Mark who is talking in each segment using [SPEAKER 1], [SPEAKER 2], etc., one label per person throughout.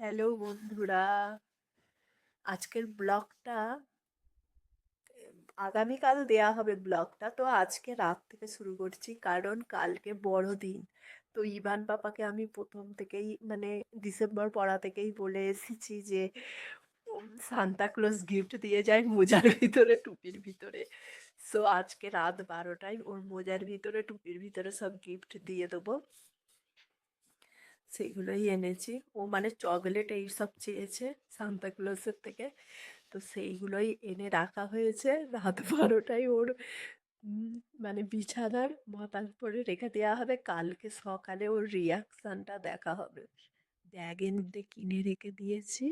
[SPEAKER 1] Hello বন্ধুরা। আজকের ব্লগটা আগামীকাল দেয়া হবে ব্লগটা। তো আজকে রাত থেকে শুরু করছি কারণ কালকে বড়দিন। তো ইভান পাপাকে আমি প্রথম থেকেই মানে ডিসেম্বর পড়া থেকেই বলে এসেছি যে সান্তা ক্লজ গিফট দিয়ে যায় মোজার ভিতরে, টুপির ভিতরে। সো আজকে রাত বারোটায় ওর মোজার ভিতরে, টুপির ভিতরে সব গিফট দিয়ে দেবো। সেগুলোই এনেছি। ও মানে চকলেট এইসব চেয়েছে সান্তা ক্লজের থেকে। তো সেইগুলোই এনে রাখা হয়েছে। রাত বারোটায় ওর মানে বিছানার মাথার উপরে রেখে দেওয়া হবে। কালকে সকালে ওর রিয়াকশানটা দেখা হবে। ব্যাগের মধ্যে কিনে রেখে দিয়েছি।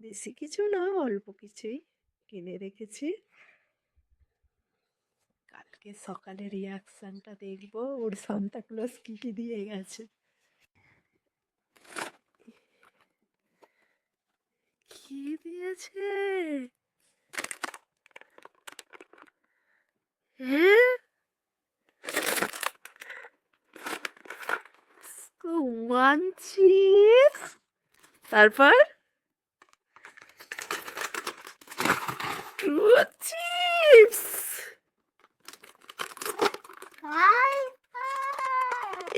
[SPEAKER 1] বেশি কিছু না, অল্প কিছুই কিনে রেখেছি। কালকে সকালে রিয়াকশানটা দেখব। ওর সান্তা ক্লজ কী কী দিয়ে গেছে। কি দিয়েছে? ওয়ান তারপর? টু চিপস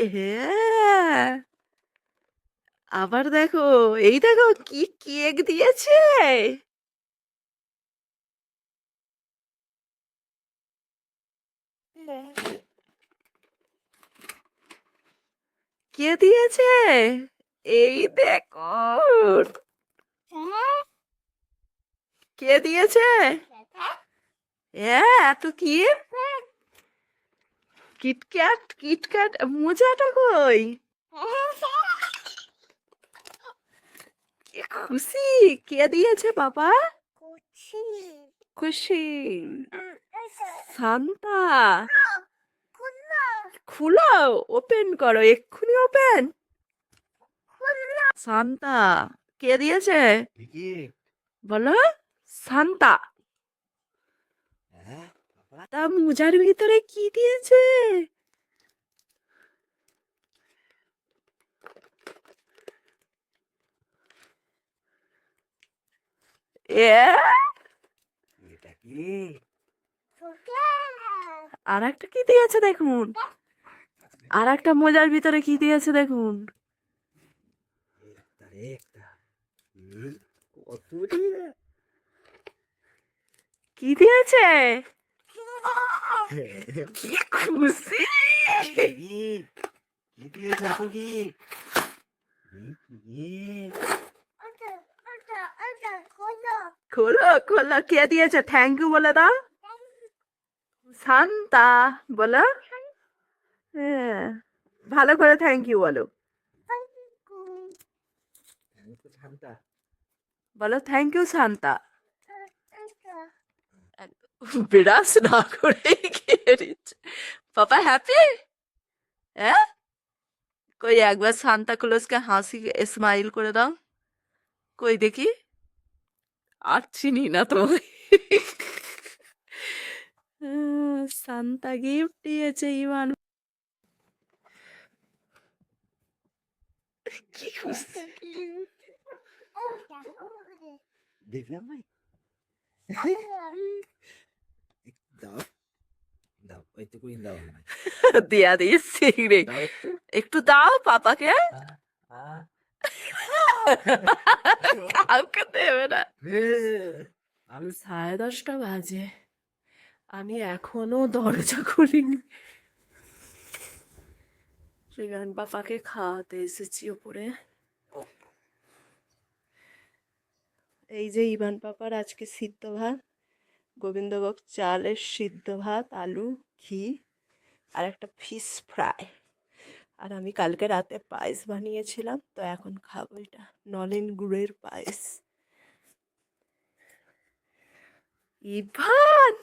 [SPEAKER 1] হ্যাঁ আবার দেখো, এই দেখো কি কেক দিয়েছে। কে দিয়েছে? এই দেখো। কে দিয়েছে? হ্যাঁ এত কি কিটক্যাট কিটক্যাট, মোজাটা কই? খুশি? কে দিয়েছে বাবা? খুশি। শান্তা। খুলো ওপেন করো এক্ষুনি ওপেন শান্তা কে দিয়েছে? বলো শান্তা।
[SPEAKER 2] হ্যাঁ বাবা।
[SPEAKER 1] তা মোজার ভিতরে কি দিয়েছে এ
[SPEAKER 2] এটা কি
[SPEAKER 1] আর একটা কি? দিয়েছে দেখুন? আর একটা মোজার ভিতরে কি দিয়েছে দেখুন? কি দিয়েছে? খুশি?
[SPEAKER 2] কি? দিয়েছে?
[SPEAKER 1] খোলো খোলো। কে দিয়েছে? থ্যাংক ইউ বলে দাও। শান্তা বলো। হ্যাঁ ভালো করে থ্যাংক ইউ বলো।
[SPEAKER 2] শান্তা
[SPEAKER 1] বলো থ্যাংক ইউ শান্তা। বিরাস না করে পাপা হ্যাপি হ্যাঁ? কই একবার সান্তা ক্লোজকে হাসি স্মাইল করে দাও। কই দেখি? আর চিনি না তো সান্তা গিফট দিয়েছে ইমান কি
[SPEAKER 2] দেখলাম ভাই। দাও। দাও এইটুকুই দাও।
[SPEAKER 1] দিয়া দিয়েছি রে।
[SPEAKER 2] একটু।
[SPEAKER 1] দাও পাপাকে। দেবে না। আমি সাড়ে দশটা বাজে। আমি এখনও দরজা খুলিনি। শ্রীগান বাপাকে খাওয়াতে এসেছি ওপরে। এই যে ইভান পাপার আজকে সিদ্ধ ভাত, গোবিন্দভোগ চালের সিদ্ধ ভাত, আলু, ঘি, আর একটা ফিশ ফ্রাই। আর আমি কালকে রাতে পায়েস বানিয়েছিলাম, তো এখন খাব এটা নলেন গুড়ের পায়েস। ইভান!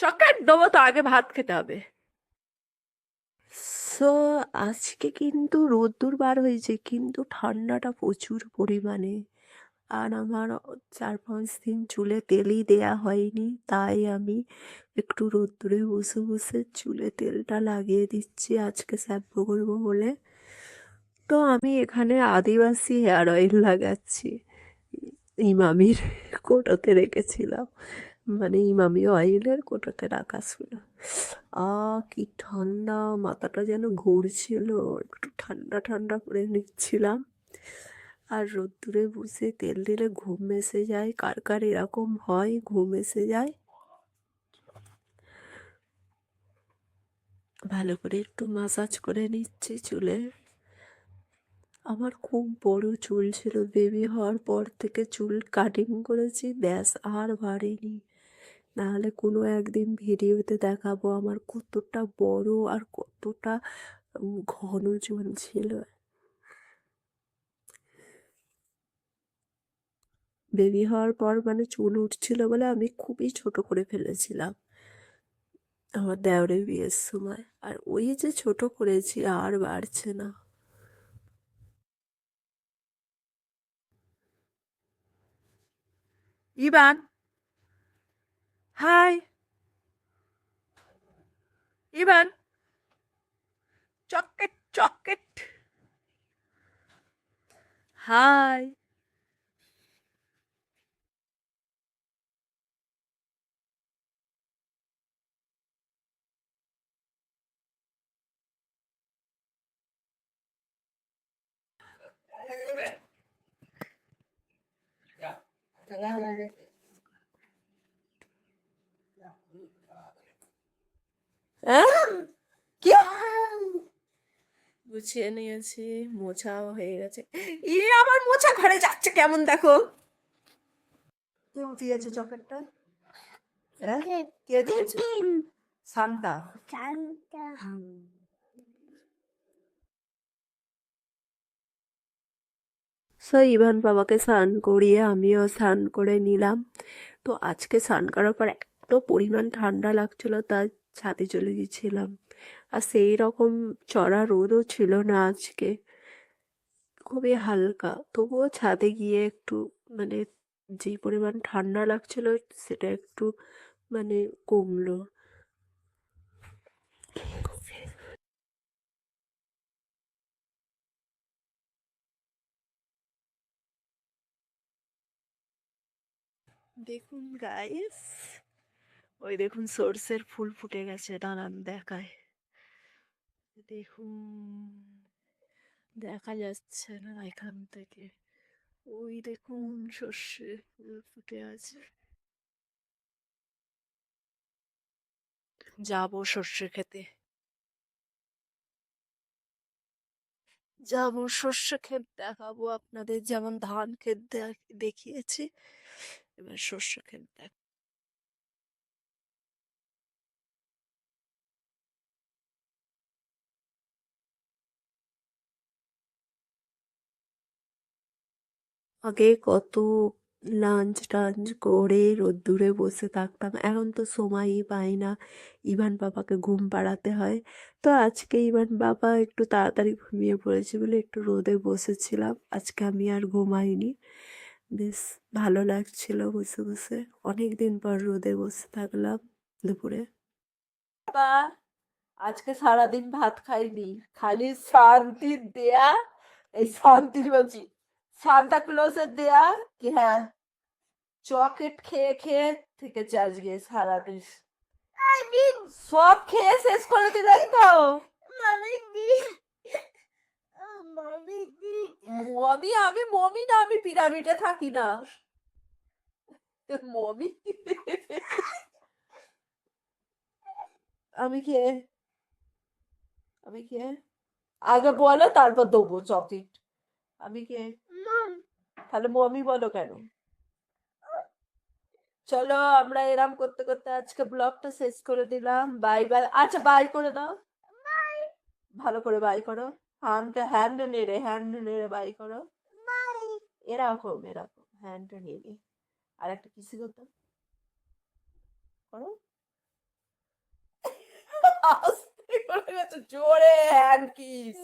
[SPEAKER 1] চকেট দেবো তো, আগে ভাত খেতে হবে। সো, আজকে কিন্তু রোদ্দুর বার হয়েছে, কিন্তু ঠান্ডাটা প্রচুর পরিমাণে। আর আমার চার পাঁচ দিন চুলে তেলই দেয়া হয়নি, তাই আমি একটু রোদ্দুরে বসে বসে চুলে তেলটা লাগিয়ে দিচ্ছি, আজকে শ্যাম্পু করব বলে। তো আমি এখানে আদিবাসী হেয়ার অয়েল লাগাচ্ছি। ইমামির কোটোতে রেখেছিলাম। মানে ইমামি অয়েলের কোটোতে রাখা ছিল। আ, কি ঠান্ডা, মাথাটা যেন ঘুরছিল, একটু ঠান্ডা ঠান্ডা করে নিচ্ছিলাম। আর রোদ্দুরে বসে তেল দিলে ঘুম এসে যায়, কার কার এরকম হয়, ঘুম এসে যায়। ভালো করে একটু মাসাজ করে নিচ্ছি চুলে। আমার খুব বড় চুল ছিল বেবি হওয়ার পর থেকে চুল কাটিং করেছি, ব্যাস আর বাড়েনি। নাহলে কোনো একদিন ভিডিওতে দেখাবো আমার কতটা বড় আর কতটা ঘন চুল ছিল। বেবি হওয়ার পর মানে চুল উঠছিল বলে আমি খুবই ছোট করে ফেলেছিলাম। আমার দেওরের বিয়ের সময়। আর ওই যে ছোট করেছি আর বাড়ছে না। ইবান হাই। ইবান চকেট চকেট হাই। গুছিয়ে নিয়েছি মোছাও হয়ে গেছে। ই আমার মোছা ঘরে যাচ্ছে কেমন দেখো? কেমন দিয়েছে চকলেটটা? হ্যাঁ? কে দিয়েছে? সান্তা। সো ইভান বাবাকে স্নান করিয়ে আমিও স্নান করে নিলাম। তো আজকে স্নান করার পর এত পরিমাণ ঠান্ডা লাগছিল, তাই ছাদে চলে গেছিলাম আর সেই রকম চড়া রোদও ছিল না আজকে। খুবই হালকা। তবুও ছাদে গিয়ে একটু মানে যে পরিমাণ ঠান্ডা লাগছিল, সেটা একটু মানে কমলো। দেখুন গাইস ওই দেখুন সর্ষের ফুল ফুটে গেছে, দাঁড়ান দেখায় দেখুন, দেখা যাচ্ছে না এখান থেকে। ওই দেখুন সর্ষে ফুল ফুটে আছে। যাব সর্ষে খেতে। যাব সর্ষে ক্ষেত দেখাবো আপনাদের যেমন ধান ক্ষেত দেখিয়েছি। এবার সর্ষে ক্ষেত দেখ আগে কত লাঞ্চ টাঞ্চ করে রোদ্দুরে বসে থাকতাম, এখন তো সময়ই পাই না। ইভান বাবাকে ঘুম পাড়াতে হয়। তো আজকে ইভান বাবা একটু তাড়াতাড়ি ঘুমিয়ে পড়েছে বলে একটু রোদে বসেছিলাম। আজকে আমি আর ঘুমাইনি। বেশ ভালো লাগছিল বসে বসে। অনেক দিন পর রোদে বসে থাকলাম দুপুরে। বাবা আজকে সারাদিন ভাত খাইনি। খালি শান্তির দেয়া এই শান্তির বলছি সান্তা ক্লজের দেয়া কি হ্যাঁ চকলেট খেয়ে খেয়ে থেকেছে গিয়ে সারাদিন। সব খেয়ে শেষ করে দিলাই তো। মমি আমি মমি না আমি পিরামিডে থাকি না। মমি? আমি কে? আমি কে? আগে বলো তারপর দেবো চকলেট আমি কে? তাহলে মমি বলো কেন? চলো আমরা এরম করতে করতে আজকে ব্লগটা শেষ করে দিলাম। Bye bye. আচ্ছা বাই করে দাও। ভালো করে বাই করো। হ্যান্ড হ্যান্ড নেড়ে হ্যান্ড নেড়ে বাই করো এরকম এরকম হ্যান্ড নেড়ে আর একটা কিসি করতাম করো। জোরে হ্যান্ড কিস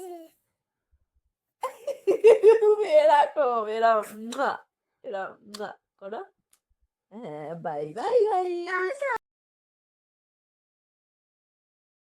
[SPEAKER 1] এরকম এরকম এরকম করো। হ্যাঁ বাই বাই বাই